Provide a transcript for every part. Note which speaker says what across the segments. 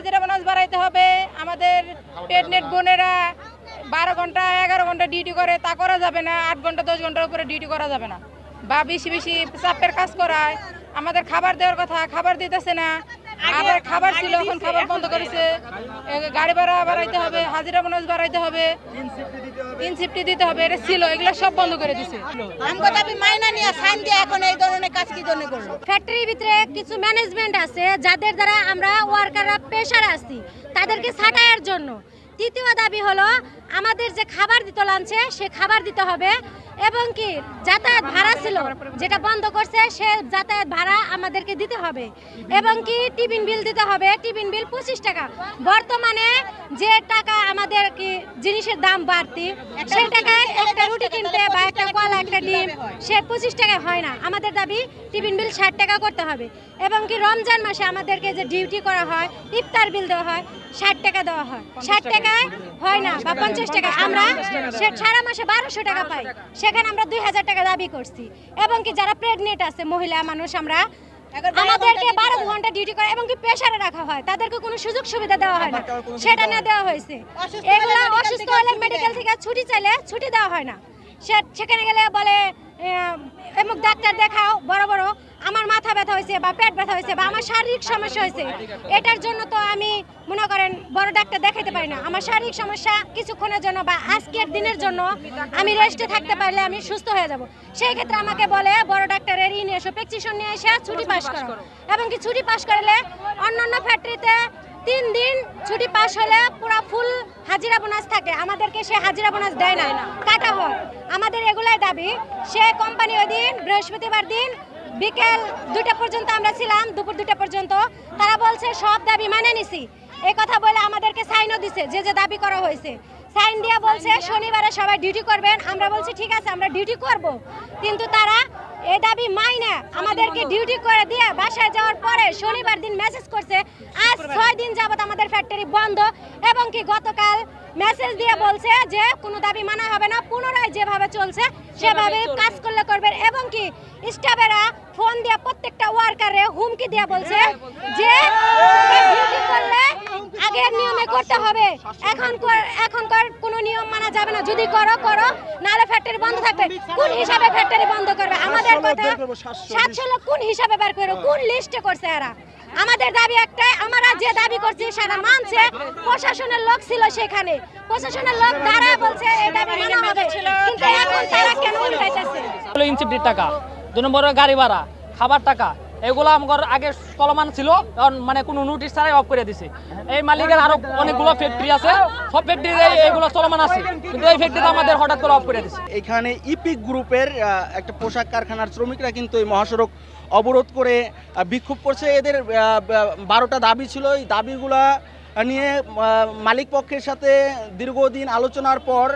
Speaker 1: হাজিরা বোনাস বাড়াইতে হবে। আমাদের প্রেগনেন্ট বোনেরা বারো ঘণ্টা, এগারো ঘণ্টা ডিউটি করে, তা করা যাবে না। আট ঘণ্টা, দশ ঘণ্টার উপরে ডিউটি করা যাবে না। বা বেশি বেশি চাপের কাজ করায়। আমাদের খাবার দেওয়ার কথা, খাবার দিতেছে না। আবার খাবার ছিল এখন খাবার বন্ধ করেছে। গাড়ি ভাড়া বাড়াইতে হবে হাজিরা বোনাস বাড়াইতে হবে। ইনসিফটি দিতে হবে এটা ছিল এগুলো সব বন্ধ করে দিছে।
Speaker 2: আমগো দাবি মাইনা নিয়ে সাইন দিয়ে এখন এই ধরনের কাজ কি জন্য করল
Speaker 3: ফ্যাক্টরির ভিতরে কিছু ম্যানেজমেন্ট আছে যাদের দ্বারা আমরা ওয়ার্কাররা পেশার আছি তাদেরকে ছাঁটাইয়ের জন্য। তৃতীয় দাবি হলো আমাদের যে খাবার দিত লাঞ্চে সে খাবার দিতে হবে এবং কি যাতায়াত ভাড়া ছিল, যেটা বন্ধ করছে, সে যাতায়াত ভাড়া আমাদেরকে দিতে হবে। এবং কি টিফিন বিল দিতে হবে, টিফিন বিল পঁচিশ টাকা। বর্তমানে যে টাকা আমাদের কি জিনিসের দাম বাড়তি, সেই টাকায় একটা রুটি কিনতে বা একটা ডিম সে পঁচিশ টাকায় হয় না। আমাদের দাবি টিফিন বিল ষাট টাকা করতে হবে। এবং কি রমজান মাসে আমাদেরকে যে ডিউটি করা হয় ইফতার বিল দেওয়া হয় ষাট টাকা দেওয়া হয়। ষাট টাকায় হয় না বা পঞ্চাশ টাকা। আমরা সে সারা মাসে বারোশো টাকা পাই। সেখানে আমরা দুই হাজার টাকা দাবি করছি। এবং কি যারা প্রেগনেন্ট আছে মহিলা মানুষ আমরা আমাদেরকে বারো ঘণ্টা ডিউটি করে এবং কি প্রেশারে রাখা হয়। তাদেরকে কোনো সুযোগ সুবিধা দেওয়া হয় না। সেটা না দেওয়া হয়েছে।
Speaker 2: অসুস্থ
Speaker 3: এগুলো
Speaker 2: হলে
Speaker 3: অসুস্থ হলে মেডিকেল থেকে ছুটি চাইলে ছুটি দেওয়া হয় না। সেখানে গেলে বলে এমুক ডাক্তার দেখাও, বড় বড়। আমার মাথা ব্যথা হয়েছে বা পেট ব্যথা হয়েছে বা আমার শারীরিক সমস্যা হয়েছে। এটার জন্য তো আমি মনে করেন বড় ডাক্তার দেখাইতে পারি না। আমার শারীরিক সমস্যা কিছুক্ষণের জন্য বা আজকের দিনের জন্য আমি রেস্টে থাকতে পারলে আমি সুস্থ হয়ে যাব। সেই ক্ষেত্রে আমাকে বলে, বড় ডাক্তারের ই নিয়ে এসো, প্রেসক্রিপশন নিয়ে এসে ছুটি পাস করো। এবং কি ছুটি পাস করলে অন্যান্য ফ্যাক্টরিতে তিন দিন ছুটি পাশ হলে পুরো ফুল হাজিরা বোনাস থাকে। আমাদেরকে সে হাজিরা বোনাস দেয় না কাটা হয়। আমাদের এগুলাই দাবি। সে কোম্পানি ওই দিন বৃহস্পতিবার দিন বিকেল দুটা পর্যন্ত আমরা ছিলাম দুপুর দুটা পর্যন্ত। তারা বলছে সব দাবি মানে নিছি। এই কথা বলে আমাদেরকে সাইনও দিছে যে যে দাবি করা হয়েছে। সাইন দিয়া বলছে শনিবারে সবাই ডিউটি করবেন। আমরা বলছি ঠিক আছে আমরা ডিউটি করব। কিন্তু তারা এই দাবি মাইনে আমাদেরকে ডিউটি করে দিয়ে বাসায় যাওয়ার পরে শনিবার দিন মেসেজ করছে আজ ছয় দিন যাবত আমাদের ফ্যাক্টরি বন্ধ এবং কি গতকাল মেসেজ দিয়ে বলছে যে কোনো দাবি মানা হবে না পুনরায় যেভাবে চলছে সেভাবে কাজ করলে করবেন এবং কি স্টাফেরা ফোন দিয়ে প্রত্যেকটা ওয়ার্কারে হুমকি দিয়ে বলছে যে ডিউটি করলে আগের নিয়মে করতে হবে। এখন এখনকার কোনো নিয়ম মানা যাবে না। যদি করো করো নাহলে ফ্যাক্টরি বন্ধ থাকবে। কোন হিসাবে ফ্যাক্টরি বন্ধ করবে? আমাদের কথা সাতশো। লোক কোন হিসাবে বের করবে? কোন লিস্টে করছে এরা? আমাদের দাবি একটাই আমরা যে দাবি করছি সেটা মানছে। প্রশাসনের লোক ছিল সেখানে। প্রশাসনের লোক দাঁড়ায় বলছে এই দাবি মানা হবে। কিন্তু এখন তারা কেন উল্টাইতেছে?
Speaker 4: টাকা দুই নম্বর গাড়ি ভাড়া খাবার টাকা এগুলো আমার আগে চলমান ছিল এখন মানে কোনো নোটিশ ছাড়াই অফ করে দিছে। এই মালিকের আরও অনেকগুলো ফ্যাক্টরি আছে, সব ফ্যাক্টরি এগুলো চলমান আছে, কিন্তু এই ফ্যাক্টরিটা আমাদের হঠাৎ করে অফ করে দিছে।
Speaker 5: এখানে ইপিক গ্রুপের একটা পোশাক কারখানার শ্রমিকরা কিন্তু এই মহাসড়ক অবরোধ করে বিক্ষোভ করছে। এদের বারোটা দাবি ছিল। এই দাবিগুলা নিয়ে মালিক পক্ষের সাথে দীর্ঘদিন আলোচনার পর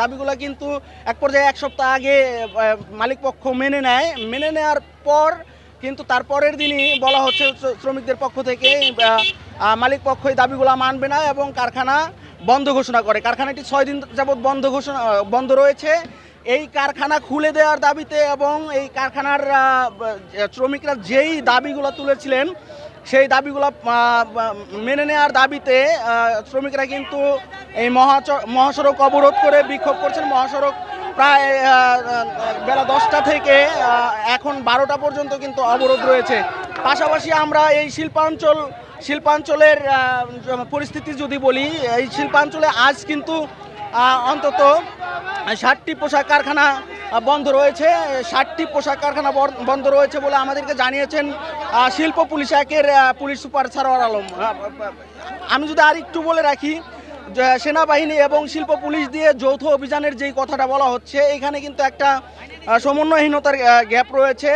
Speaker 5: দাবিগুলো কিন্তু এক পর্যায়ে এক সপ্তাহ আগে মালিক পক্ষ মেনে নেয়। মেনে নেওয়ার পর কিন্তু তারপরের দিনই বলা হচ্ছে শ্রমিকদের পক্ষ থেকে মালিক পক্ষ এই দাবিগুলো মানবে না এবং কারখানা বন্ধ ঘোষণা করে। কারখানাটি ছয় দিন যাবৎ বন্ধ ঘোষণা বন্ধ রয়েছে। এই কারখানা খুলে দেওয়ার দাবিতে এবং এই কারখানার শ্রমিকরা যেই দাবিগুলো তুলেছিলেন, সেই দাবিগুলো মেনে নেওয়ার দাবিতে শ্রমিকরা কিন্তু এই মহাসড়ক অবরোধ করে বিক্ষোভ করছেন। মহাসড়ক প্রায় বেলা দশটা থেকে এখন বারোটা পর্যন্ত কিন্তু অবরোধ রয়েছে। পাশাপাশি আমরা এই শিল্পাঞ্চল, শিল্পাঞ্চলের পরিস্থিতি যদি বলি, এই শিল্পাঞ্চলে আজ কিন্তু অন্তত ষাটটি পোশাক কারখানা বন্ধ রয়েছে। ষাটটি পোশাক কারখানা বন্ধ রয়েছে বলে আমাদেরকে জানিয়েছেন শিল্প পুলিশ একের পুলিশ সুপার সারোয়ার আলম। আমি যদি আর একটু বলে রাখি সেনাবাহিনী এবং শিল্প পুলিশ দিয়ে যৌথ অভিযানের যেই কথাটা বলা হচ্ছে, এখানে কিন্তু একটা সমন্বয়হীনতার গ্যাপ রয়েছে।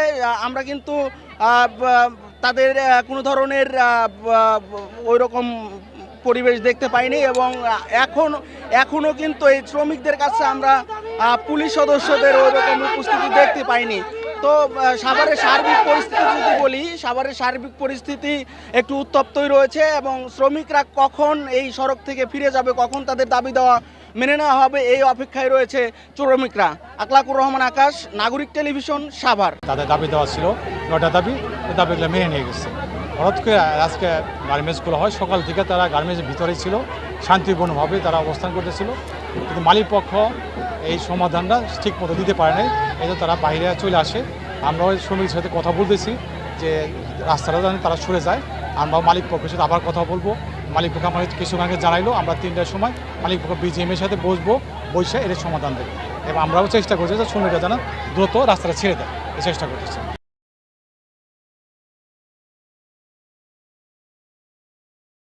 Speaker 5: আমরা কিন্তু তাদের কোনো ধরনের ওই রকম পরিবেশ দেখতে পাইনি এবং এখন এখনও কিন্তু এই শ্রমিকদের কাছে আমরা পুলিশ সদস্যদের ওই রকম উপস্থিতি দেখতে পাইনি। তো সাভারের সার্বিক পরিস্থিতি যদি বলি সাভারের সার্বিক পরিস্থিতি একটু উত্তপ্তই রয়েছে এবং শ্রমিকরা কখন এই সড়ক থেকে ফিরে যাবে কখন তাদের দাবি দেওয়া মেনে নেওয়া হবে এই অপেক্ষায় রয়েছে শ্রমিকরা। আকলাকুর রহমান আকাশ নাগরিক টেলিভিশন সাভার।
Speaker 6: তাদের দাবি দেওয়া ছিল নটা দাবি এই দাবিগুলো মেনে নিয়ে গেছে। হঠাৎ করে আজকে গার্মেন্টসগুলো হয় সকাল থেকে তারা গার্মেন্টসের ভিতরে ছিল শান্তিপূর্ণভাবে তারা অবস্থান করতেছিল। কিন্তু মালিক পক্ষ এই সমাধানটা ঠিক মতো দিতে পারে নাই। এই তারা বাইরে চলে আসে, আমরাও শ্রমিকের সাথে কথা বলতেছি যে রাস্তাটা যেন তারা সরে যায়। আমরা মালিক পক্ষের সাথে আবার কথা বলব। মালিক পক্ষ আমাদের কিছু আগে জানাইলো, আমরা তিনটার সময় মালিক পক্ষ বিজিএমের সাথে বসবো, বসে এর সমাধান দেবো। এবং আমরাও চেষ্টা করছি যে শ্রমিকরা যেন দ্রুত রাস্তাটা ছেড়ে দেয়। এই চেষ্টা করতেছি।